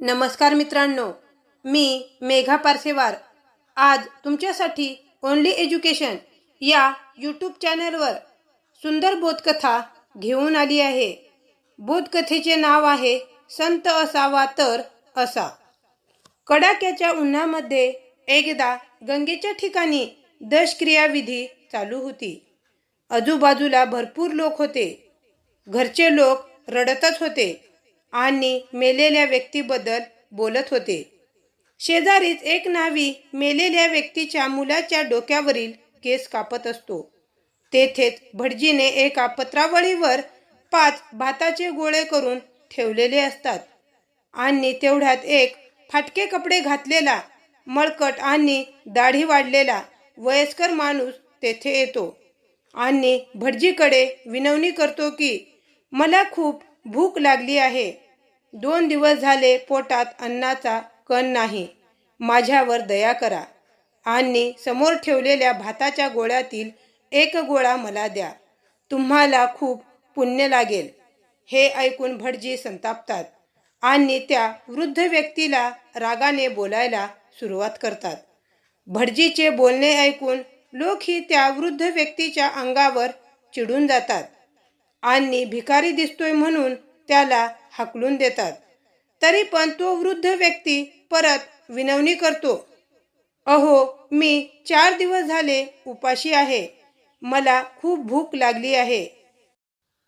नमस्कार मित्रांनो मी मेघा पारसेवार. आज तुमच्यासाठी ओनली एज्युकेशन या यूट्यूब चॅनलवर सुंदर बोधकथा घेऊन आली आहे. बोधकथेचे नाव आहे संत असावा तर असा. कडाक्याच्या उन्हामध्ये एकदा गंगेच्या ठिकाणी दशक्रियाविधी चालू होती. आजूबाजूला भरपूर लोक होते. घरचे लोक रडतच होते. आणि मेलेल्या व्यक्तीबद्दल बोलत होते. शेजारीच एक नावी मेलेल्या व्यक्तीच्या मुलाच्या डोक्यावरील केस कापत असतो. तेथेच भटजीने एका पत्रावळीवर पाच भाताचे गोळे करून ठेवलेले असतात आणि तेवढ्यात एक फाटके कपडे घातलेला मळकट आणि दाढी वाढलेला वयस्कर माणूस तेथे येतो आणि भटजीकडे विनवणी करतो की मला खूप भूक लागली आहे. दोन दिवस झाले पोटात अन्नाचा कण नाही. माझ्यावर दया करा. आणि समोर ठेवलेल्या भाताच्या गोळ्यातील एक गोळा मला द्या. तुम्हाला खूप पुण्य लागेल. हे ऐकून भटजी संतापतात. आणि त्या वृद्ध व्यक्तीला रागाने बोलायला सुरुवात करतात. भटजीचे बोलणे ऐकून लोकही त्या वृद्ध व्यक्तीच्या अंगावर चिडून जातात. आणि भिकारी दिसतोय म्हणून त्याला हाकलून देतात. तरी पण तो वृद्ध व्यक्ती परत विनवणी करतो अहो मी चार दिवस झाले उपाशी आहे. मला खूप भूक लागली आहे.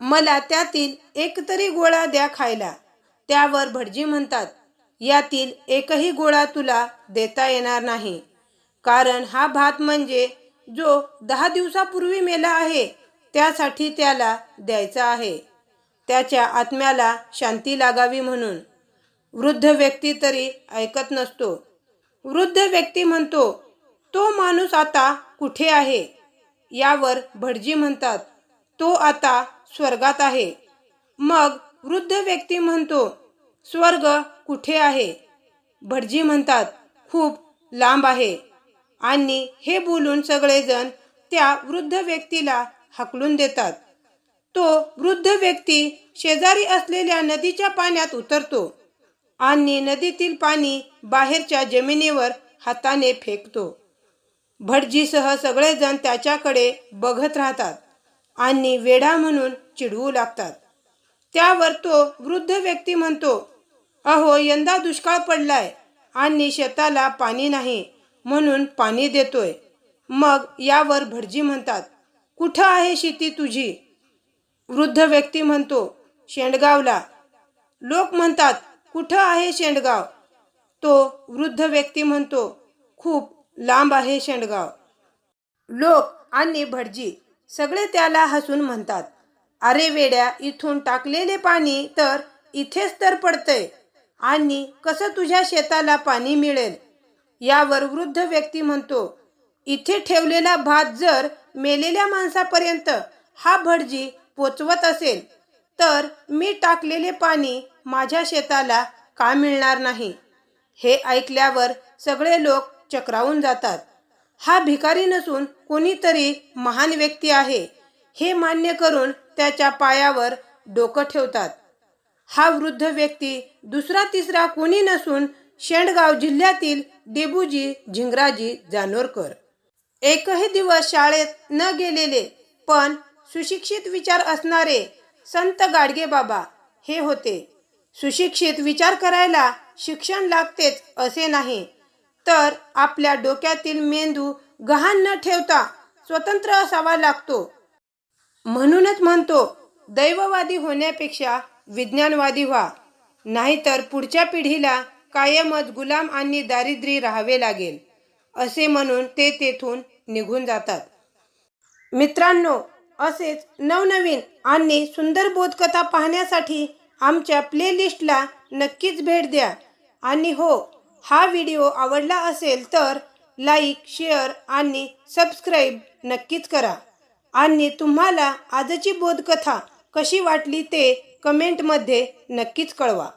मला त्यातील एक तरी गोळा द्या खायला. त्यावर भटजी म्हणतात यातील एकही गोळा तुला देता येणार नाही. कारण हा भात म्हणजे जो दहा दिवसापूर्वी मेला आहे त्यासाठी त्याला द्यायचा आहे. त्याच्या आत्म्याला शांती लागावी म्हणून. वृद्ध व्यक्ती तरी ऐकत नसतो. वृद्ध व्यक्ती म्हणतो तो माणूस आता कुठे आहे? यावर भटजी म्हणतात तो आता स्वर्गात आहे. मग वृद्ध व्यक्ती म्हणतो स्वर्ग कुठे आहे? भटजी म्हणतात खूप लांब आहे. आणि हे बोलून सगळेजण त्या वृद्ध व्यक्तीला हाकलून देतात. तो वृद्ध व्यक्ती शेजारी असलेल्या नदीच्या पाण्यात उतरतो आणि नदीतील पाणी बाहेरच्या जमिनीवर हाताने फेकतो. भटजीसह सगळेजण त्याच्याकडे बघत राहतात आणि वेढा म्हणून चिडवू लागतात. त्यावर तो वृद्ध व्यक्ती म्हणतो अहो यंदा दुष्काळ पडलाय आणि शेताला पाणी नाही म्हणून पाणी देतोय. मग यावर भटजी म्हणतात कुठं आहे शेती तुझी? वृद्ध व्यक्ती म्हणतो शेंडगावला. लोक म्हणतात कुठं आहे शेंडगाव? तो वृद्ध व्यक्ती म्हणतो खूप लांब आहे शेंडगाव. लोक आणि भटजी सगळे त्याला हसून म्हणतात अरे वेड्या इथून टाकलेले पाणी तर इथेच तर पडतंय. आणि कसं तुझ्या शेताला पाणी मिळेल? यावर वृद्ध व्यक्ती म्हणतो इथे ठेवलेला भात जर मेलेल्या माणसापर्यंत हा भटजी पोचवत असेल तर मी टाकलेले पाणी माझ्या शेताला का मिळणार नाही? हे ऐकल्यावर सगळे लोक चक्रावून जातात. हा भिकारी नसून कोणीतरी महान व्यक्ती आहे हे मान्य करून त्याच्या पायावर डोकं ठेवतात. हा वृद्ध व्यक्ती दुसरा तिसरा कोणी नसून शेंडगाव जिल्ह्यातील डेबूजी झिंगराजी जानोरकर. एकही दिवस शाळेत न गेलेले पण सुशिक्षित विचार असणारे संत गाडगे बाबा हे होते. सुशिक्षित विचार करायला शिक्षण लागतेच असे नाही. तर आपल्या डोक्यातील मेंदू गहाण न ठेवता स्वतंत्र असावा लागतो. म्हणूनच म्हणतो दैववादी होण्यापेक्षा विज्ञानवादी व्हा. नाहीतर पुढच्या पिढीला कायमच गुलाम आणि दारिद्र्य राहावे लागेल. असे म्हणून ते तेथून निघून जातात. मित्रांनो असेच नवनवीन आणि सुंदर बोधकथा पाहण्यासाठी आमच्या प्लेलिस्टला नक्कीच भेट द्या. आणि हो हा व्हिडिओ आवडला असेल तर लाईक शेअर आणि सबस्क्राईब नक्कीच करा. आणि तुम्हाला आजची बोधकथा कशी वाटली ते कमेंटमध्ये नक्कीच कळवा.